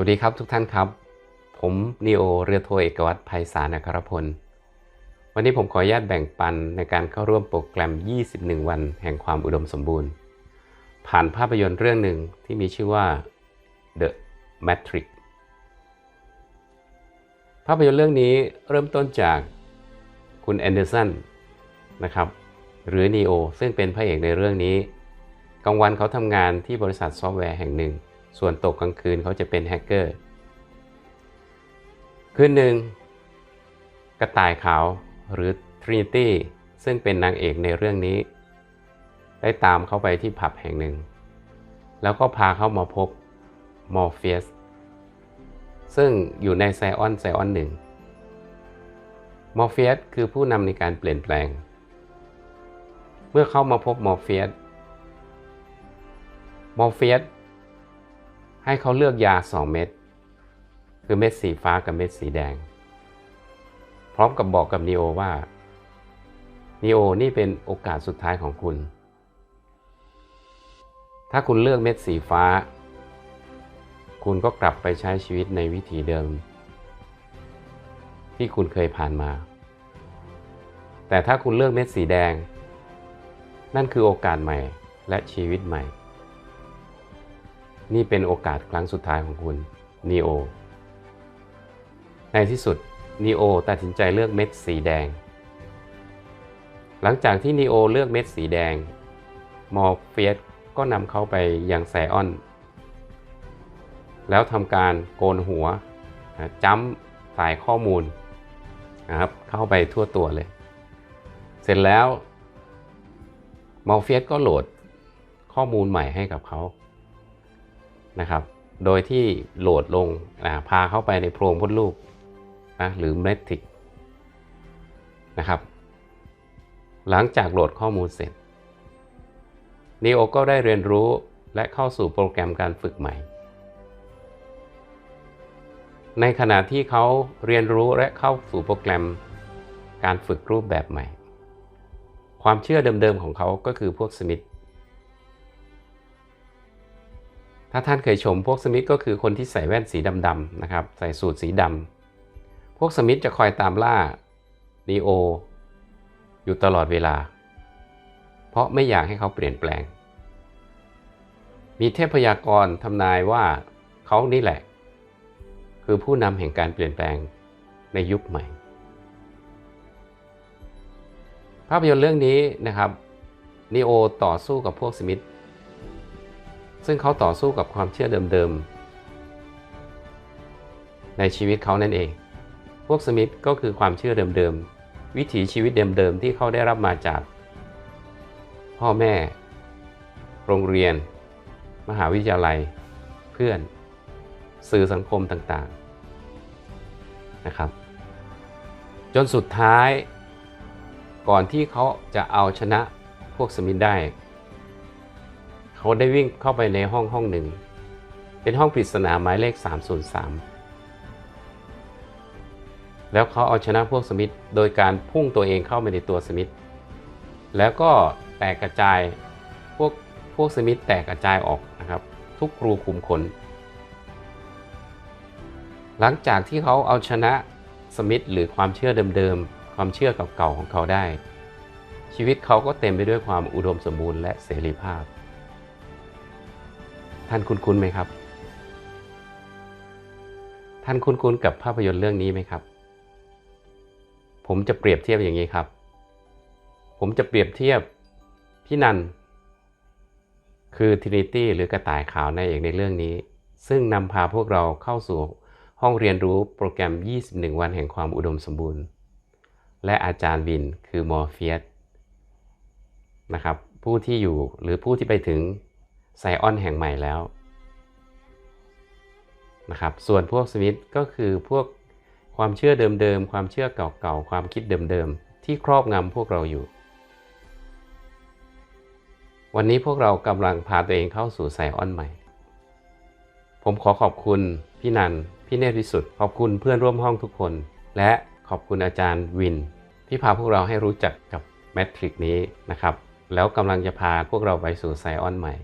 วัสดีครับทุกท่านครับ ผมนีโอเรือโทเอกวัตรไพศาลอัครพล วันนี้ผมขออนุญาตแบ่งปันในการเข้าร่วมโปรแกรม 21 วันแห่งความอุดมสมบูรณ์ ผ่านภาพยนตร์เรื่องหนึ่งที่มีชื่อว่า The Matrix ภาพยนตร์เรื่องนี้เริ่มต้นจากคุณแอนเดอร์สันนะครับหรือนีโอซึ่งเป็นพระเอกในเรื่องนี้กลางวันเขาทำงานที่บริษัทซอฟต์แวร์แห่งหนึ่ง ส่วนตกกลางคืนเขาจะเป็นแฮกเกอร์ คืนหนึ่งกระต่ายขาวหรือ Trinity ซึ่งเป็นนางเอกในเรื่องนี้ ได้ตามเขาไปที่ผับแห่งหนึ่ง แล้วก็พาเขามาพบมอร์เฟียสซึ่งอยู่ในไซออนไซออนหนึ่งมอร์เฟียสคือผู้นำในการเปลี่ยนแปลง เมื่อเข้ามาพบมอร์เฟียสมอร์เฟียส ให้เขาเลือกยา 2 เม็ดคือเม็ดสีฟ้ากับเม็ดสีแดง พร้อมกับบอกกับนีโอว่านีโอนี่เป็นโอกาสสุดท้ายของคุณ ถ้าคุณเลือกเม็ดสีฟ้า คุณก็กลับไปใช้ชีวิตในวิถีเดิม ที่คุณเคยผ่านมา แต่ถ้าคุณเลือกเม็ดสีแดง นั่นคือโอกาสใหม่และชีวิตใหม่ นี่เป็นโอกาสครั้งสุดท้ายของคุณนีโอในที่สุดนีโอตัดสินใจเลือกเม็ดสีแดง หลังจากที่นีโอเลือกเม็ดสีแดง มอร์เฟียสก็นำเขาไปยังไซออน แล้วทำการโกนหัวจ้ำสายข้อมูลนะครับเข้าไปทั่วตัวเลย เสร็จแล้วมอร์เฟียสก็โหลดข้อมูลใหม่ให้กับเขา นะครับ โดยที่โหลดลงพาเข้าไปในโพรงพดลูกนะหรือเมทริกนะครับ หลังจากโหลดข้อมูลเสร็จนีโอก็ได้เรียนรู้และเข้าสู่โปรแกรมการฝึกใหม่ ในขณะที่เขาเรียนรู้และเข้าสู่โปรแกรมการฝึกรูปแบบใหม่ ความเชื่อเดิมๆของเขาก็คือพวกสมิธ ถ้าท่านเคยชมพวกสมิธก็คือคนที่ใส่แว่นสีดำๆนะครับ ใส่สูทสีดำพวกสมิธจะคอยตามล่านีโอ อยู่ตลอดเวลา เพราะไม่อยากให้เขาเปลี่ยนแปลง มีเทพยากรทำนายว่าเขานี่แหละ คือผู้นำแห่งการเปลี่ยนแปลงในยุคใหม่ ภาพยนตร์เรื่องนี้นะครับนีโอต่อสู้กับพวกสมิธ ซึ่งเขาต่อสู้กับความเชื่อเดิมๆ ในชีวิตเขานั่นเอง พวกสมิธก็คือความเชื่อเดิมๆ วิถีชีวิตเดิมๆ ที่เขาได้รับมาจาก พ่อแม่ โรงเรียน มหาวิทยาลัย เพื่อน สื่อสังคมต่างๆ นะครับ จนสุดท้าย ก่อนที่เขาจะเอาชนะพวกสมิธได้ เขาได้วิ่งเข้าไปในห้องห้องหนึ่ง เป็นห้องปริศนาหมายเลข 303 แล้วเขาเอาชนะพวกสมิธโดยการพุ่งตัวเองเข้าไปในตัวสมิธแล้วก็แตกกระจายพวกพวกสมิธแตกกระจายออกนะครับ ทุกครูคุมขน หลังจากที่เขาเอาชนะสมิธหรือความเชื่อเดิมๆความเชื่อเก่าๆของเขาได้ชีวิตเขาก็เต็มไปด้วยความอุดมสมบูรณ์และเสรีภาพ ท่านคุ้นๆไหมครับ ท่านคุ้นๆกับภาพยนตร์เรื่องนี้ไหมครับ ผมจะเปรียบเทียบอย่างนี้ครับ ผมจะเปรียบเทียบพี่นัน คือทินิตี้หรือกระต่ายขาวในเอกในเรื่องนี้ ซึ่งนำพาพวกเราเข้าสู่ห้องเรียนรู้โปรแกรม 21 วันแห่งความอุดมสมบูรณ์ และอาจารย์บินคือมอร์เฟียสนะครับผู้ที่อยู่หรือผู้ที่ไปถึง ไซออนแห่งใหม่แล้วนะครับส่วนพวกสมิธก็คือพวกความเชื่อเดิมๆ ความเชื่อเก่าๆ ความคิดเดิมๆ ที่ครอบงำพวกเราอยู่ วันนี้พวกเรากำลังพาตัวเองเข้าสู่ไซออนใหม่ ผมขอขอบคุณพี่นัน พี่เนตรวิสุทธ์ขอบคุณเพื่อนร่วมห้องทุกคน และขอบคุณอาจารย์วิน ที่พาพวกเราให้รู้จักกับแมทริกนี้นะครับ แล้วกำลังจะพาพวกเราไปสู่ไซออนใหม่